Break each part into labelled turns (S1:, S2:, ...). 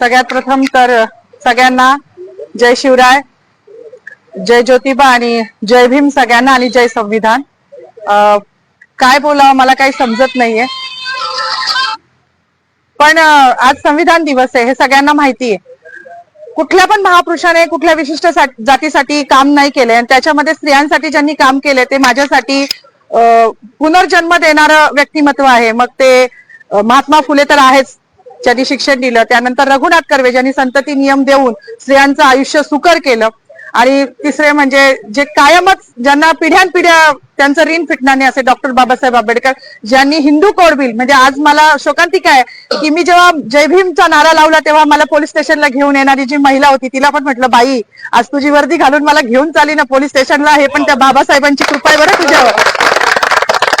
S1: सगळ्यात प्रथम तर सगळ्यांना जय शिवराय जय ज्योतिबा आणि जय भीम सगळ्यांना आणि जय संविधान. काय बोलावं मला काही समजत नाहीये. पण आज संविधान दिवस आहे हे सगळ्यांना माहिती आहे. कुठल्या पण महापुरुषाने कुठल्या विशिष्ट जातीसाठी काम नाही केले आणि त्याच्यामध्ये स्त्रियांसाठी ज्यांनी काम केले ते माझ्यासाठी पुनर्जन्म देणारं व्यक्तिमत्व आहे. मग ते महात्मा फुले तर आहेच. ज्यांनी शिक्षण दिलं त्यानंतर रघुनाथ कर्वे ज्यांनी संतती नियम देऊन स्त्रियांचं आयुष्य सुकर केलं. आणि तिसरे म्हणजे जे कायमच ज्यांना पिढ्यानपिढ्या त्यांचं ऋण फिटणार नाही असे डॉक्टर बाबासाहेब आंबेडकर ज्यांनी हिंदू कोड बिल म्हणजे आज मला शोकांतिका आहे की मी जेव्हा जय भीमचा नारा लावला तेव्हा मला पोलीस स्टेशनला घेऊन येणारी जी महिला होती तिला पण म्हटलं बाई आज तुझी वर्दी घालून मला घेऊन चाली ना पोलीस स्टेशनला हे पण त्या बाबासाहेबांची कृपा आहे बरं तुझ्यावर.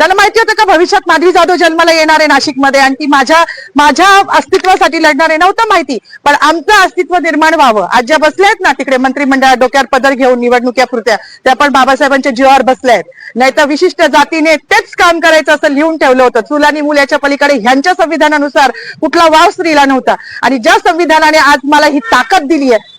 S1: त्यांना माहिती होतं का भविष्यात माधवी जाधव जन्माला येणार आहे नाशिकमध्ये आणि ती माझ्या माझ्या अस्तित्वासाठी लढणार आहे नव्हतं माहिती. पण आमचं अस्तित्व निर्माण व्हावं. आज ज्या बसल्या आहेत ना तिकडे मंत्रिमंडळात डोक्यावर पदर घेऊन निवडणुक्या पुरत्या त्या पण बाबासाहेबांच्या जीवावर बसल्या आहेत. नाही तर विशिष्ट जातीने तेच काम करायचं असं लिहून ठेवलं होतं. चूल आणि मुलाच्या पलीकडे ह्यांच्या संविधानानुसार कुठला वाव स्त्रीला नव्हता. आणि ज्या संविधानाने आज मला ही ताकद दिली आहे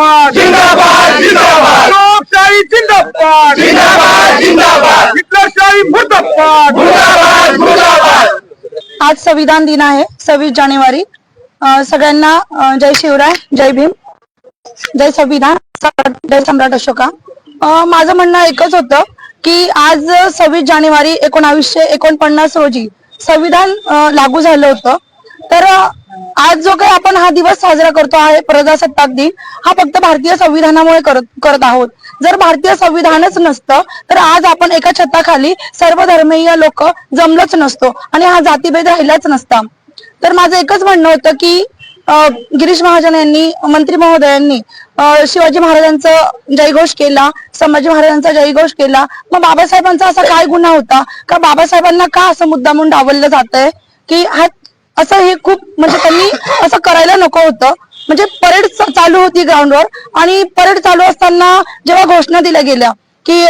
S2: जिंदाबाद. जिंदाबाद जिंदाबाद. लोकशाही जिंदाबाद. जिंदाबाद जिंदाबाद. हिटलरशाही मुर्दाबाद. मुर्दाबाद मुर्दाबाद.
S3: आज संविधान दिन आहे सव्वीस जानेवारी. सगळ्यांना जय शिवराय जय भीम. जय संविधान जय सम्राट अशोका. माझं म्हणणं एकच होतं की आज सव्वीस जानेवारी एकोणावीसशे एकोणपन्नास रोजी संविधान लागू झालं होतं. तर आज जो काही आपण हा दिवस साजरा करतो आहे प्रजासत्ताक दिन हा फक्त भारतीय संविधानामुळे करत करत आहोत. जर भारतीय संविधानच नसतं तर आज आपण एका छताखाली सर्व धर्मीय लोक जमलंच नसतो आणि हा जातीभेद राहिलाच नसता. तर माझं एकच म्हणणं होतं की गिरीश महाजन यांनी मंत्री महोदयांनी शिवाजी महाराजांचा जयघोष केला संभाजी महाराजांचा जयघोष केला. मग बाबासाहेबांचा असा काय गुन्हा होता? का बाबासाहेबांना का असं मुद्दामून डावललं जात आहे की हा असं हे खूप म्हणजे त्यांनी असं करायला नको होतं. म्हणजे परेड चालू होती ग्राउंडवर आणि परेड चालू असताना जेव्हा घोषणा दिल्या गेल्या की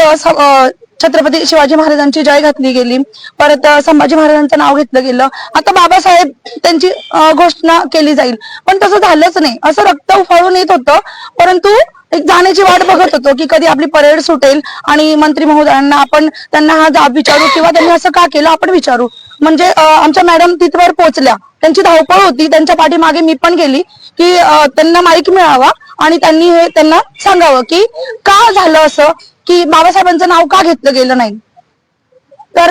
S3: छत्रपती शिवाजी महाराजांची जय घातली गेली परत संभाजी महाराजांचं नाव घेतलं गेलं आता बाबासाहेब त्यांची घोषणा केली जाईल. पण तसं झालंच नाही. असं रक्त उफाळून येत होतं परंतु एक जाण्याची वाट बघत होतो की कधी आपली परेड सुटेल आणि मंत्री महोदयांना आपण त्यांना हा जाब विचारू किंवा त्यांनी असं का केलं आपण विचारू. म्हणजे आमच्या मॅडम तिथवर पोहोचल्या. त्यांची धावपळ होती. त्यांच्या पाठीमागे मी पण गेली की त्यांना माईक मिळावा आणि त्यांनी हे त्यांना सांगावं की का झालं असं? की बाबासाहेबांचं नाव का घेतलं गेलं नाही? तर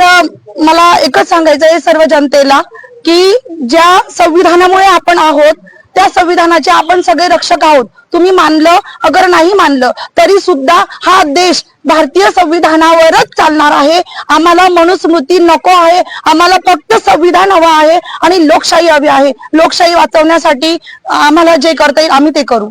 S3: मला एकच सांगायचं आहे सर्व जनतेला की ज्या संविधानामुळे आपण आहोत त्या संविधानाचे आपण सगळे रक्षक आहोत. तुम्ही मानलं अगर नाही मानलं तरी सुद्धा हा देश भारतीय संविधानावरच चालणार आहे. आम्हाला मनुस्मृती नको आहे. आम्हाला फक्त संविधान हवं आहे आणि लोकशाही हवी आहे. लोकशाही वाचवण्यासाठी आम्हाला जे करता येईल आम्ही ते करू.